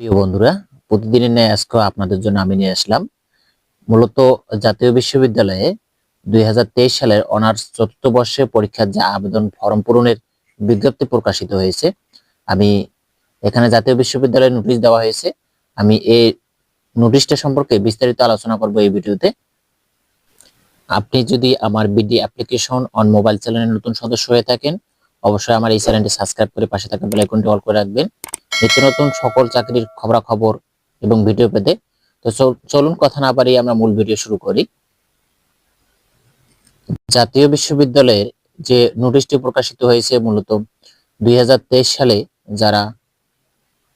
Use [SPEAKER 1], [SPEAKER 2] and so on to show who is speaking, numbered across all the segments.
[SPEAKER 1] প্রিয় বন্ধুরা, প্রতিদিনের ন্যায় আজকে আপনাদের জন্য আমি নিয়ে আসলাম মূলত জাতীয় বিশ্ববিদ্যালয়ে দুই হাজার তেইশ সালের অনার্স চতুর্থ বর্ষে পরীক্ষার যা আবেদন ফর্ম পূরণের বিজ্ঞপ্তি প্রকাশিত হয়েছে। আমি এখানে জাতীয় বিশ্ববিদ্যালয়ে নোটিশ দেওয়া হয়েছে। আমি এই নোটিশটা সম্পর্কে বিস্তারিত আলোচনা করব এই ভিডিওতে। আপনি যদি আমার বিডি অ্যাপ্লিকেশন অন মোবাইল চ্যানেলের নতুন সদস্য হয়ে থাকেন, অবশ্যই আমার এই চ্যানেলটি সাবস্ক্রাইব করে পাশে থাকা বেল আইকনটি অল করে রাখবেন। নিত্য নতুন সকল চাকরির খবরাখবর এবং ভিডিও পেতে। তো চল- চলুন কথা না পারি আমরা মূল ভিডিও শুরু করি। জাতীয় বিশ্ববিদ্যালয়ের যে নোটিশটি প্রকাশিত হয়েছে মূলত দুই হাজার তেইশ সালে যারা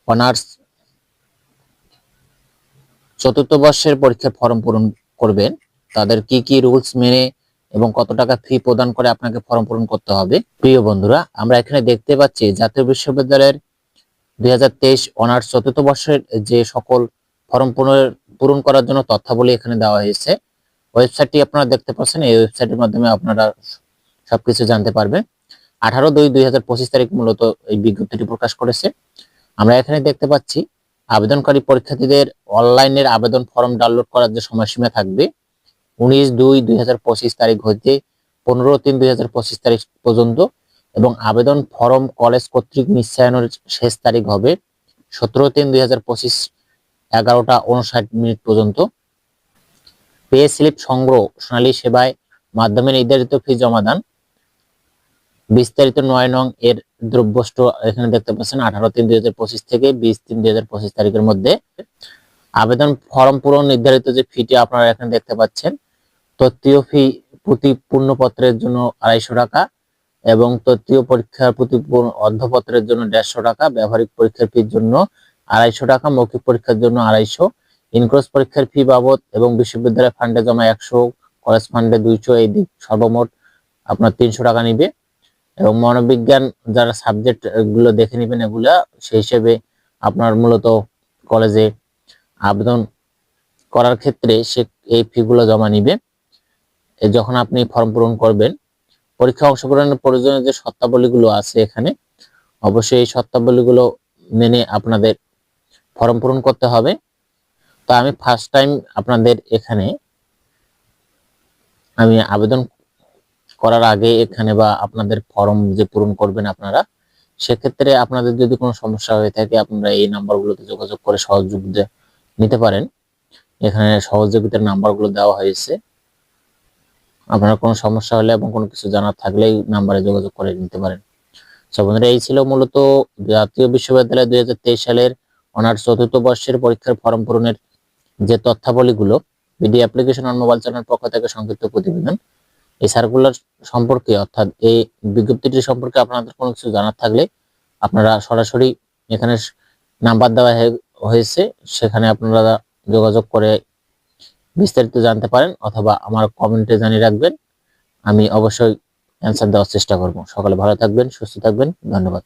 [SPEAKER 1] অনার্স চতুর্থ বর্ষের পরীক্ষার ফর্ম পূরণ করবেন, তাদের কি কি রুলস মেনে এবং কত টাকা ফি প্রদান করে আপনাকে ফর্ম পূরণ করতে হবে। প্রিয় বন্ধুরা, আমরা এখানে দেখতে পাচ্ছি জাতীয় বিশ্ববিদ্যালয়ের দুই হাজার তেইশ অনার্স চতুর্থ বর্ষের যে সকল ফর্ম পূরণ করার জন্য তথ্যাবলী এখানে দেওয়া হয়েছে। ওয়েবসাইটটি আপনারা দেখতে পাচ্ছেন, এই ওয়েবসাইটের মাধ্যমে আপনারা সবকিছু জানতে পারবেন। আঠারো দুই দুই হাজার পঁচিশ তারিখ মূলত এই বিজ্ঞপ্তিটি প্রকাশ করেছে। আমরা এখানে দেখতে পাচ্ছি, আবেদনকারী পরীক্ষার্থীদের অনলাইনের আবেদন ফর্ম ডাউনলোড করার যে সময়সীমা থাকবে, উনিশ দুই দুই তারিখ হইতে পনেরো তিন দুই তারিখ পর্যন্ত। এবং আবেদন ফর্ম কলেজ কর্তৃক নিশ্চয়নের শেষ তারিখ হবে সতেরো তিন দুই হাজার পঁচিশ, এগারোটা উনষাট মিনিট পর্যন্ত। পে স্লিপ সংগ্রহ, সোনালী সেবায় মাধ্যমে নির্ধারিত ফি জমাদান বিস্তারিত নয় নং এর দ্রব্যষ্ট এখানে দেখতে পাচ্ছেন আঠারো তিন দুই হাজার পঁচিশ থেকে বিশ তিন দুই হাজার পঁচিশ তারিখের মধ্যে। আবেদন ফর্ম পূরণ নির্ধারিত যে ফিটি আপনারা এখানে দেখতে পাচ্ছেন, তত্ত্বীয় ফি প্রতি পূর্ণপত্রের জন্য আড়াইশো টাকা এবং তত্ত্বীয় পরীক্ষার প্রতি অর্ধপত্রের জন্য দেড়শো টাকা, ব্যবহারিক পরীক্ষার ফির জন্য আড়াইশো টাকা, মৌখিক পরীক্ষার জন্য আড়াইশো। ইনক্রোস পরীক্ষার ফি বাবদ এবং বিশ্ববিদ্যালয় ফান্ডে জমা একশো, কলেজ ফান্ডে দুইশো, এই দিক সর্বমোট আপনার তিনশো টাকা নিবে। এবং মনোবিজ্ঞান যারা সাবজেক্টগুলো দেখে নেবেন এগুলা, সেই হিসেবে আপনার মূলত কলেজে আবেদন করার ক্ষেত্রে সে এই ফিগুলো জমা নিবে। যখন আপনি ফর্ম পূরণ করবেন পরীক্ষা অংশগ্রহণের প্রয়োজনীয় যে শর্তাবলীগুলো আছে এখানে, অবশ্যই এই শর্তাবলীগুলো মেনে আপনাদের ফর্ম পূরণ করতে হবে। তো আমি ফার্স্ট টাইম আপনাদের এখানে আমি আবেদন করার আগে এখানে বা আপনাদের ফর্ম যে পূরণ করবেন আপনারা, সেক্ষেত্রে আপনাদের যদি কোনো সমস্যা হয়ে থাকে, আপনারা এই নাম্বারগুলোতে যোগাযোগ করে সহযোগিতা নিতে পারেন। এখানে সহযোগিতার নাম্বারগুলো দেওয়া হয়েছে। আপনার কোনো সমস্যা হলে এবং কোনো কিছু জানার থাকলে এই নাম্বারে যোগাযোগ করে নিতে পারেন। সো বন্ধুরা, এই ছিল মূলত জাতীয় বিশ্ববিদ্যালয় দুই হাজার তেইশ সালের অনার্স চতুর্থ বর্ষের পরীক্ষার ফর্ম পূরণের যে তথ্যাবলীগুলো BD application on mobile channel পক্ষ থেকে সংক্ষিপ্ত প্রতিবেদন। এই সার্কুলার সম্পর্কে, অর্থাৎ এই বিজ্ঞপ্তিটি সম্পর্কে আপনাদের কোনো কিছু জানার থাকলে আপনারা সরাসরি এখানে নাম্বার দেওয়া হয়ে- হয়েছে, সেখানে আপনারা যোগাযোগ করে বিস্তারিত জানতে পারেন অথবা আমার কমেন্টে জানিয়ে রাখবেন। আমি অবশ্যই অ্যান্সার দেওয়ার চেষ্টা করব। সকালে ভালো থাকবেন, সুস্থ থাকবেন। ধন্যবাদ।